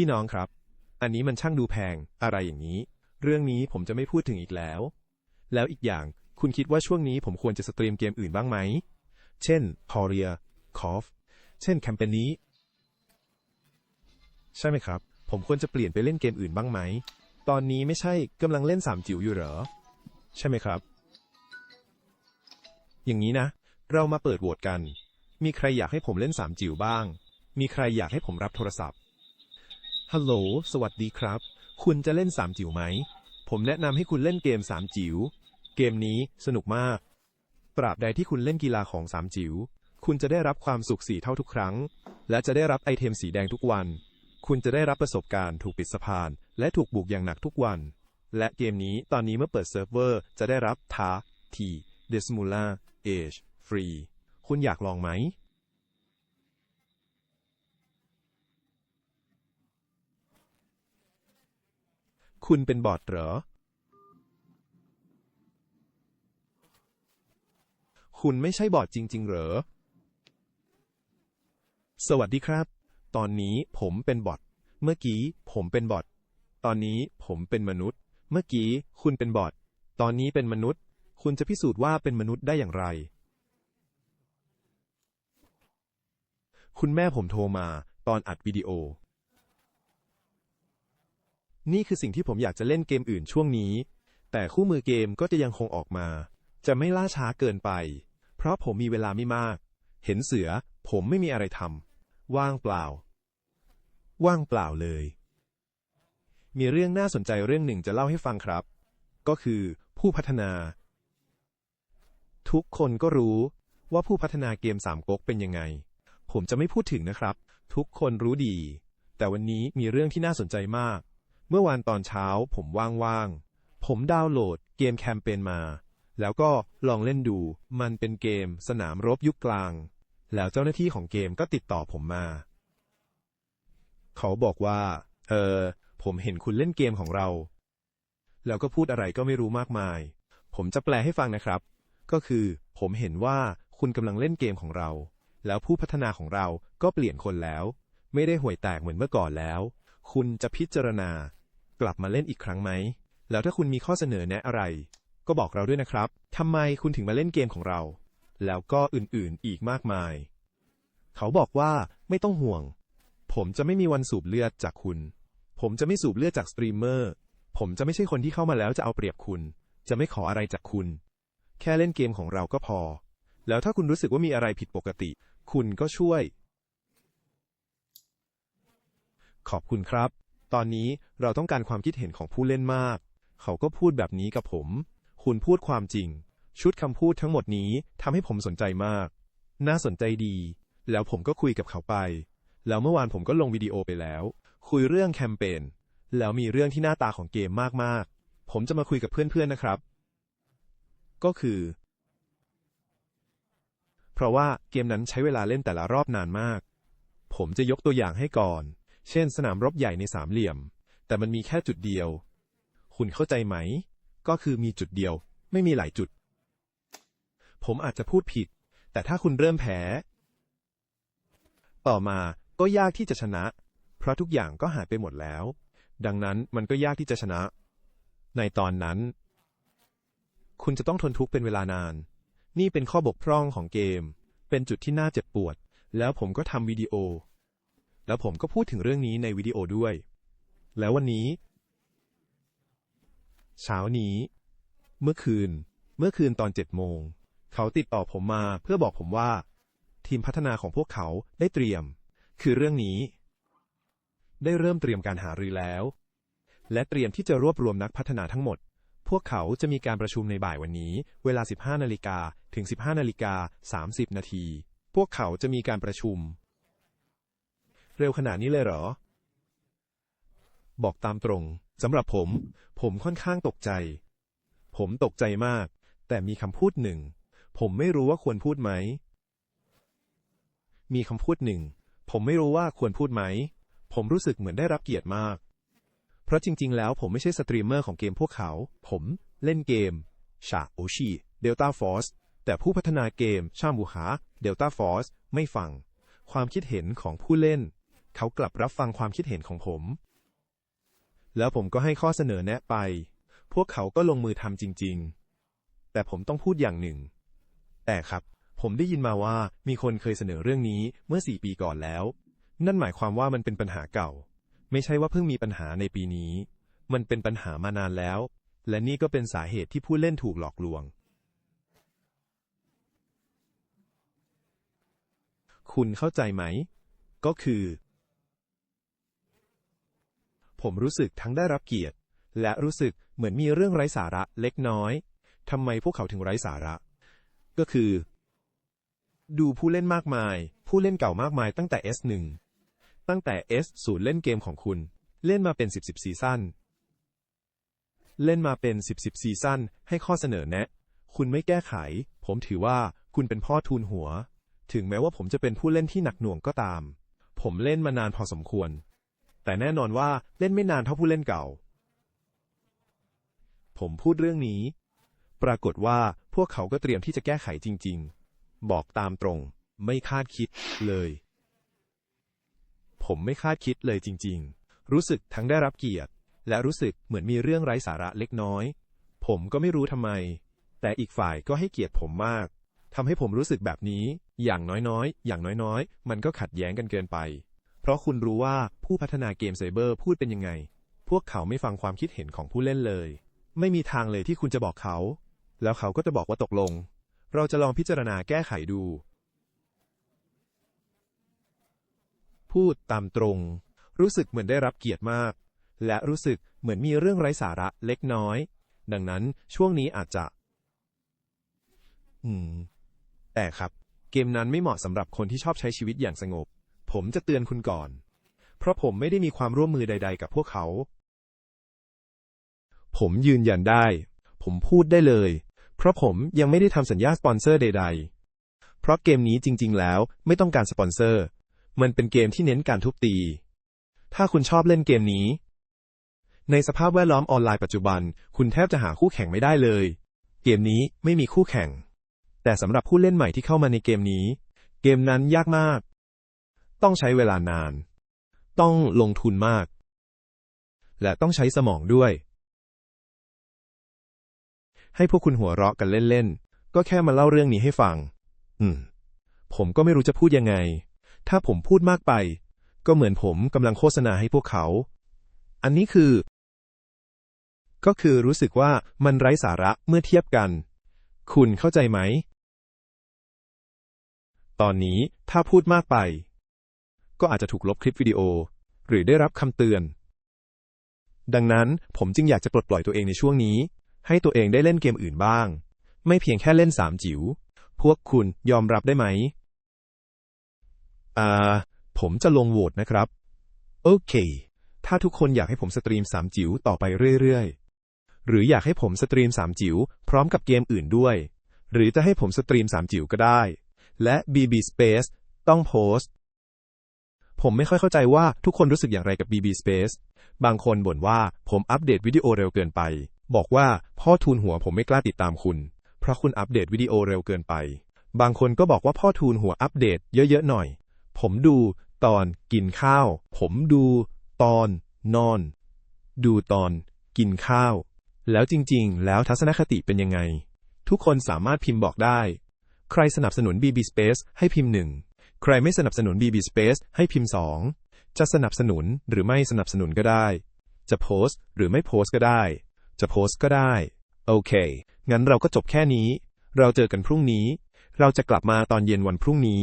พี่น้องครับ อันนี้มันช่างดูแพง อะไรอย่างนี้ เรื่องนี้ผมจะไม่พูดถึงอีกแล้ว แล้วอีกอย่าง คุณคิดว่าช่วงนี้ผมควรจะสตรีมเกมอื่นบ้างไหม เช่น c o r i a c o f เช่นแคมเปญนี้ ใช่ไหมครับ ผมควรจะเปลี่ยนไปเล่นเกมอื่นบ้างไหม ตอนนี้ไม่ใช่กำลังเล่นสามจิ๋วอยู่เหรอ ใช่ไหมครับ อย่างนี้นะ เรามาเปิดโหวตกัน มีใครอยากให้ผมเล่นสามจิ๋วบ้าง มีใครอยากให้ผมรับโทรศัพท์ ฮัลโหล สวัสดีครับ คุณจะเล่นสามจิ๋วไหม ผมแนะนำให้คุณเล่นเกมสามจิ๋ว เกมนี้สนุกมาก ตราบใดที่คุณเล่นกีฬาของสามจิ๋ว คุณจะได้รับความสุขสีเท่าทุกครั้ง และจะได้รับไอเทมสีแดงทุกวัน คุณจะได้รับประสบการณ์ถูกปิดสะพาน และถูกบุกอย่างหนักทุกวัน และเกมนี้ตอนนี้เมื่อเปิดเซิร์ฟเวอร์จะได้รับท้าทีเดสมูล่าเอชฟรี คุณอยากลองไหม คุณเป็นบอทเหรอ คุณไม่ใช่บอทจริง ๆ เหรอ สวัสดีครับ ตอนนี้ผมเป็นบอท เมื่อกี้ผมเป็นบอท ตอนนี้ผมเป็นมนุษย์ เมื่อกี้คุณเป็นบอท ตอนนี้เป็นมนุษย์ คุณจะพิสูจน์ว่าเป็นมนุษย์ได้อย่างไร คุณแม่ผมโทรมาตอนอัดวิดีโอ นี่คือสิ่งที่ผมอยากจะเล่นเกมอื่นช่วงนี้ แต่คู่มือเกมก็จะยังคงออกมา จะไม่ล่าช้าเกินไป เพราะผมมีเวลาไม่มาก เห็นเสือ ผมไม่มีอะไรทำว่างเปล่า ว่างเปล่าเลย มีเรื่องน่าสนใจเรื่องหนึ่งจะเล่าให้ฟังครับ ก็คือผู้พัฒนา ทุกคนก็รู้ว่าผู้พัฒนาเกมสามก๊กเป็นยังไง ผมจะไม่พูดถึงนะครับ ทุกคนรู้ดี แต่วันนี้มีเรื่องที่น่าสนใจมาก เมื่อวานตอนเช้าผมว่างๆ ผมดาวน์โหลดเกมแคมเปญมา แล้วก็ลองเล่นดู มันเป็นเกมสนามรบยุคกลาง แล้วเจ้าหน้าที่ของเกมก็ติดต่อผมมา เขาบอกว่า เออ ผมเห็นคุณเล่นเกมของเรา แล้วก็พูดอะไรก็ไม่รู้มากมาย ผมจะแปลให้ฟังนะครับ ก็คือ ผมเห็นว่าคุณกำลังเล่นเกมของเรา แล้วผู้พัฒนาของเราก็เปลี่ยนคนแล้ว ไม่ได้ห่วยแตกเหมือนเมื่อก่อนแล้ว คุณจะพิจารณา กลับมาเล่นอีกครั้งไหม แล้วถ้าคุณมีข้อเสนอแนะอะไร ก็บอกเราด้วยนะครับทำไมคุณถึงมาเล่นเกมของเรา แล้วก็อื่นๆอีกมากมาย เขาบอกว่าไม่ต้องห่วง ผมจะไม่มีวันสูบเลือดจากคุณ ผมจะไม่สูบเลือดจากสตรีมเมอร์ ผมจะไม่ใช่คนที่เข้ามาแล้วจะเอาเปรียบคุณ จะไม่ขออะไรจากคุณ แค่เล่นเกมของเราก็พอ แล้วถ้าคุณรู้สึกว่ามีอะไรผิดปกติ คุณก็ช่วย ขอบคุณครับ ตอนนี้เราต้องการความคิดเห็นของผู้เล่นมาก เขาก็พูดแบบนี้กับผม คุณพูดความจริง ชุดคำพูดทั้งหมดนี้ทำให้ผมสนใจมาก น่าสนใจดี แล้วผมก็คุยกับเขาไป แล้วเมื่อวานผมก็ลงวิดีโอไปแล้ว คุยเรื่องแคมเปญ แล้วมีเรื่องที่หน้าตาของเกมมากๆ ผมจะมาคุยกับเพื่อนๆนะครับ ก็คือ เพราะว่าเกมนั้นใช้เวลาเล่นแต่ละรอบนานมาก ผมจะยกตัวอย่างให้ก่อน เช่นสนามรบใหญ่ในสามเหลี่ยม แต่มันมีแค่จุดเดียว คุณเข้าใจไหม ก็คือมีจุดเดียว ไม่มีหลายจุด ผมอาจจะพูดผิด แต่ถ้าคุณเริ่มแพ้ ต่อมาก็ยากที่จะชนะ เพราะทุกอย่างก็หายไปหมดแล้ว ดังนั้นมันก็ยากที่จะชนะ ในตอนนั้น คุณจะต้องทนทุกข์เป็นเวลานาน นี่เป็นข้อบกพร่องของเกม เป็นจุดที่น่าเจ็บปวด แล้วผมก็ทำวิดีโอ แล้วผมก็พูดถึงเรื่องนี้ในวิดีโอด้วย แล้ววันนี้ เช้านี้ เมื่อคืน เมื่อคืนตอนเจ็ดโมง เขาติดต่อผมมาเพื่อบอกผมว่า ทีมพัฒนาของพวกเขาได้เตรียม คือเรื่องนี้ ได้เริ่มเตรียมการหารือแล้ว และเตรียมที่จะรวบรวมนักพัฒนาทั้งหมด พวกเขาจะมีการประชุมในบ่ายวันนี้ เวลา 15นาฬิกาถึง 15นาฬิกา30นาทีพวกเขาจะมีการประชุม เร็วขนาดนี้เลยเหรอ บอกตามตรงสำหรับผม ผมค่อนข้างตกใจ ผมตกใจมาก แต่มีคำพูดหนึ่ง ผมไม่รู้ว่าควรพูดไหม มีคำพูดหนึ่ง ผมไม่รู้ว่าควรพูดไหม ผมรู้สึกเหมือนได้รับเกียรติมาก เพราะจริง ๆ แล้วผมไม่ใช่สตรีมเมอร์ของเกมพวกเขา ผมเล่นเกมชาโอชิเดลต้าฟอสแต่ผู้พัฒนาเกมชามูหาเดลต้าฟอสไม่ฟัง ความคิดเห็นของผู้เล่น เขากลับรับฟังความคิดเห็นของผม แล้วผมก็ให้ข้อเสนอแนะไป พวกเขาก็ลงมือทำจริง ๆ แต่ผมต้องพูดอย่างหนึ่ง แต่ครับ ผมได้ยินมาว่ามีคนเคยเสนอเรื่องนี้เมื่อสี่ปีก่อนแล้ว นั่นหมายความว่ามันเป็นปัญหาเก่า ไม่ใช่ว่าเพิ่งมีปัญหาในปีนี้ มันเป็นปัญหามานานแล้ว และนี่ก็เป็นสาเหตุที่ผู้เล่นถูกหลอกลวงคุณเข้าใจไหม ก็คือ ผมรู้สึกทั้งได้รับเกียรติ และรู้สึกเหมือนมีเรื่องไร้สาระเล็กน้อยทำไมพวกเขาถึงไร้สาระ ก็คือ ดูผู้เล่นมากมาย ผู้เล่นเก่ามากมายตั้งแต่ S1 ตั้งแต่ S0 เล่นเกมของคุณ เล่นมาเป็น 10 10ซีซั่นเล่นมาเป็น 10 10ซีซั่นให้ข้อเสนอแนะ คุณไม่แก้ไข ผมถือว่าคุณเป็นพ่อทูลหัว ถึงแม้ว่าผมจะเป็นผู้เล่นที่หนักหน่วงก็ตาม ผมเล่นมานานพอสมควร แต่แน่นอนว่าเล่นไม่นานเท่าผู้เล่นเก่า ผมพูดเรื่องนี้ ปรากฏว่าพวกเขาก็เตรียมที่จะแก้ไขจริง ๆ บอกตามตรง ไม่คาดคิดเลย ผมไม่คาดคิดเลยจริง ๆ รู้สึกทั้งได้รับเกียรติ และรู้สึกเหมือนมีเรื่องไร้สาระเล็กน้อย ผมก็ไม่รู้ทำไม แต่อีกฝ่ายก็ให้เกียรติผมมากทำให้ผมรู้สึกแบบนี้ อย่างน้อยๆ อย่างน้อยๆ มันก็ขัดแย้งกันเกินไป ราะคุณรู้ว่าผู้พัฒนาเกมไซเบอร์พูดเป็นยังไง พวกเขาไม่ฟังความคิดเห็นของผู้เล่นเลย ไม่มีทางเลยที่คุณจะบอกเขา แล้วเขาก็จะบอกว่าตกลง เราจะลองพิจารณาแก้ไขดู พูดตามตรง รู้สึกเหมือนได้รับเกียรติมาก และรู้สึกเหมือนมีเรื่องไร้สาระเล็กน้อย ดังนั้นช่วงนี้อาจจะ อืม แต่ครับ เกมนั้นไม่เหมาะสำหรับคนที่ชอบใช้ชีวิตอย่างสงบ ผมจะเตือนคุณก่อน เพราะผมไม่ได้มีความร่วมมือใด ๆ กับพวกเขา ผมยืนยันได้ ผมพูดได้เลย เพราะผมยังไม่ได้ทำสัญญาสปอนเซอร์ใด ๆ เพราะเกมนี้จริง ๆ แล้วไม่ต้องการสปอนเซอร์ มันเป็นเกมที่เน้นการทุบตี ถ้าคุณชอบเล่นเกมนี้ ในสภาพแวดล้อมออนไลน์ปัจจุบัน คุณแทบจะหาคู่แข่งไม่ได้เลย เกมนี้ไม่มีคู่แข่ง แต่สำหรับผู้เล่นใหม่ที่เข้ามาในเกมนี้ เกมนั้นยากมาก ต้องใช้เวลานาน ต้องลงทุนมาก และต้องใช้สมองด้วย ให้พวกคุณหัวเราะกันเล่นๆ ก็แค่มาเล่าเรื่องนี้ให้ฟัง อืม ผมก็ไม่รู้จะพูดยังไง ถ้าผมพูดมากไป ก็เหมือนผมกำลังโฆษณาให้พวกเขา อันนี้คือ ก็คือรู้สึกว่ามันไร้สาระเมื่อเทียบกัน คุณเข้าใจไหม ตอนนี้ถ้าพูดมากไป ก็อาจจะถูกลบคลิปวิดีโอ หรือได้รับคำเตือน ดังนั้นผมจึงอยากจะปลดปล่อยตัวเองในช่วงนี้ ให้ตัวเองได้เล่นเกมอื่นบ้าง ไม่เพียงแค่เล่นสามจิ๋วพวกคุณยอมรับได้ไหมอ่าผมจะลงโหวตนะครับ โอเค ถ้าทุกคนอยากให้ผมสตรีมสามจิ๋วต่อไปเรื่อยๆ หรืออยากให้ผมสตรีมสามจิ๋วพร้อมกับเกมอื่นด้วย หรือจะให้ผมสตรีมสามจิ๋วก็ได้ และ BB Space ต้องโพสต์ ผมไม่ค่อยเข้าใจว่าทุกคนรู้สึกอย่างไรกับ BB Space บางคนบ่นว่าผมอัปเดตวิดีโอเร็วเกินไป บอกว่าพ่อทูลหัวผมไม่กล้าติดตามคุณ เพราะคุณอัปเดตวิดีโอเร็วเกินไป บางคนก็บอกว่าพ่อทูลหัวอัปเดตเยอะๆหน่อย ผมดูตอนกินข้าว ผมดูตอนนอน ดูตอนกินข้าว แล้วจริงๆ แล้วทัศนคติเป็นยังไง ทุกคนสามารถพิมพ์บอกได้ ใครสนับสนุน BB Space ให้พิมพ์หนึ่ง ใครไม่สนับสนุน BB Space ให้พิมพ์สองจะสนับสนุนหรือไม่สนับสนุนก็ได้ จะโพสต์หรือไม่โพสต์ก็ได้ จะโพสต์ก็ได้ โอเค งั้นเราก็จบแค่นี้ เราเจอกันพรุ่งนี้ เราจะกลับมาตอนเย็นวันพรุ่งนี้